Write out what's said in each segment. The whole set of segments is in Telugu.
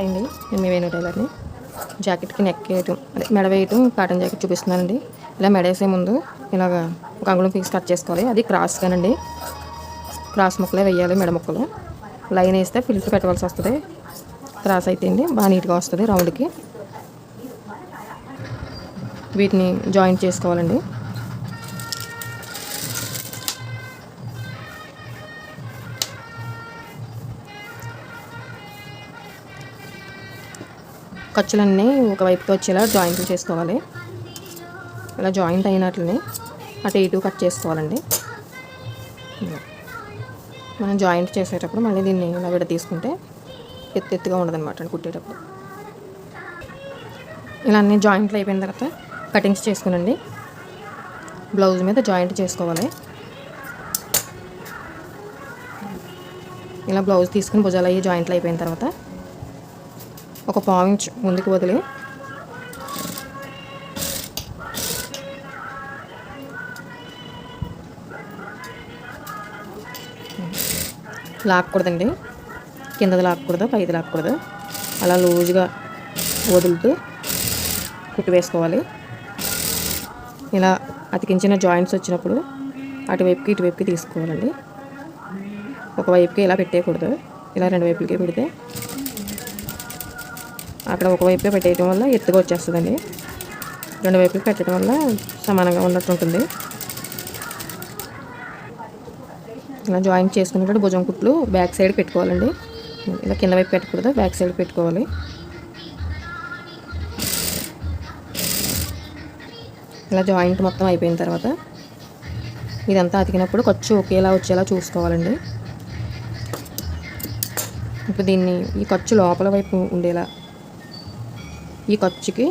అండి నేను మీ వేణు టైలర్ని. జాకెట్కి నెక్ వేయటం అదే మెడ వేయటం కాటన్ జాకెట్ చూపిస్తున్నానండి. ఇలా మెడ వేసే ముందు ఇలాగ ఒక అంగుళం పీస్ కట్ చేసుకోవాలి. అది క్రాస్గానండి. క్రాస్ ముక్కలే వేయాలి మెడ ముక్కలు. లైన్ వేస్తే ఫిల్టర్ పెట్టవలసి వస్తుంది. క్రాస్ అయితే అండి బాగా నీట్గా వస్తుంది రౌండ్కి. వీటిని జాయింట్ చేసుకోవాలండి. ఖర్చులన్నీ ఒకవైపుకి వచ్చేలా జాయింట్ చేసుకోవాలి. ఇలా జాయింట్ అయినట్లని అటు ఇటు కట్ చేసుకోవాలండి. మనం జాయింట్ చేసేటప్పుడు మళ్ళీ దీన్ని ఇలా విడ తీసుకుంటే ఎత్తు ఎత్తుగా ఉండదన్నమాట కుట్టేటప్పుడు. ఇలా అన్ని జాయింట్లు అయిపోయిన తర్వాత కటింగ్స్ చేసుకునండి. బ్లౌజ్ మీద జాయింట్ చేసుకోవాలి. ఇలా బ్లౌజ్ తీసుకుని భుజాలు అయ్యి జాయింట్లు అయిపోయిన తర్వాత ఒక పావు ఇంచ్ ముందుకు వదిలి. లాక్కూడదండి. కిందది లాక్కూడదు పైది లాక్కూడదు. అలా లూజుగా వదులుతూ కుట్టి వేసుకోవాలి. ఇలా అతికించిన జాయింట్స్ వచ్చినప్పుడు అటువైపుకి ఇటువైపుకి తీసుకోవాలండి. ఒకవైపుకి ఇలా పెట్టేయకూడదు. ఇలా రెండు వైపులకి పెడితే అక్కడ ఒకవైపే పెట్టేయడం వల్ల ఎత్తుగా వచ్చేస్తుందండి. రెండు వైపు పెట్టడం వల్ల సమానంగా ఉన్నట్టు ఉంటుంది ఇలా జాయింట్ చేసుకున్నప్పుడు భుజం కుట్లు బ్యాక్ సైడ్ పెట్టుకోవాలండి. ఇలా కింద వైపు పెట్టకూడదు బ్యాక్ సైడ్ పెట్టుకోవాలి. ఇలా జాయింట్ మొత్తం అయిపోయిన తర్వాత ఇదంతా అతికినప్పుడు ఖర్చు ఒకేలా వచ్చేలా చూసుకోవాలండి. ఇప్పుడు దీన్ని ఈ ఖర్చు లోపల వైపు ఉండేలా ఈ ఖర్చుకి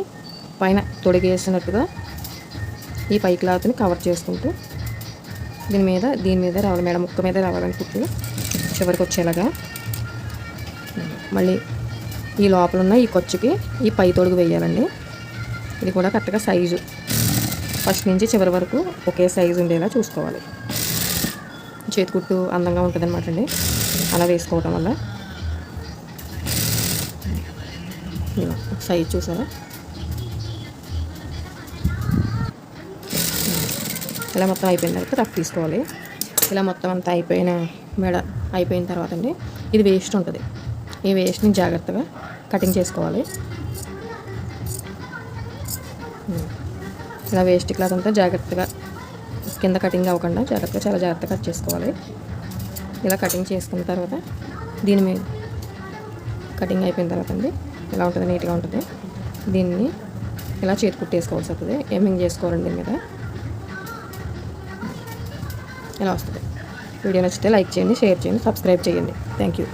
పైన తొడిగేసినట్టుగా ఈ పై క్లాత్ని కవర్ చేసుకుంటూ దీని మీద దీని మీద రావాలి మేడం ముక్క మీద రావాలని కుట్లు చివరికి వచ్చేలాగా మళ్ళీ ఈ లోపల ఉన్న ఈ ఖర్చుకి ఈ పై తొడుగు వేయాలండి. ఇది కూడా కరెక్ట్గా సైజు. ఫస్ట్ నుంచి చివరి వరకు ఒకే సైజు ఉండేలా చూసుకోవాలి. చేతికుట్టు అందంగా ఉంటుందన్నమాట అండి. అలా వేసుకోవటం వల్ల సైజ్ చూసారా? ఇలా మొత్తం అయిపోయిన తర్వాత రఫ్ తీసుకోవాలి. ఇలా మొత్తం అంతా అయిపోయిన మెడ అయిపోయిన తర్వాత అండి ఇది వేస్ట్ ఉంటుంది. ఈ వేస్ట్ని జాగ్రత్తగా కటింగ్ చేసుకోవాలి. ఇలా వేస్ట్ క్లాత్ అంతా జాగ్రత్తగా కింద కటింగ్ అవ్వకుండా జాగ్రత్తగా చాలా జాగ్రత్తగా కట్ చేసుకోవాలి. ఇలా కటింగ్ చేసుకున్న తర్వాత దీని మీద కటింగ్ అయిపోయిన తర్వాత అండి ఇలా ఉంటుంది నీట్గా ఉంటుంది. దీన్ని ఇలా చేతి కుట్టేసుకోవాల్సి వస్తుంది. ఎమ్మింగ్ చేసుకోవాలండి దీని మీద. ఇలా వస్తుంది. వీడియో నచ్చితే లైక్ చేయండి షేర్ చేయండి సబ్స్క్రైబ్ చేయండి. Thank you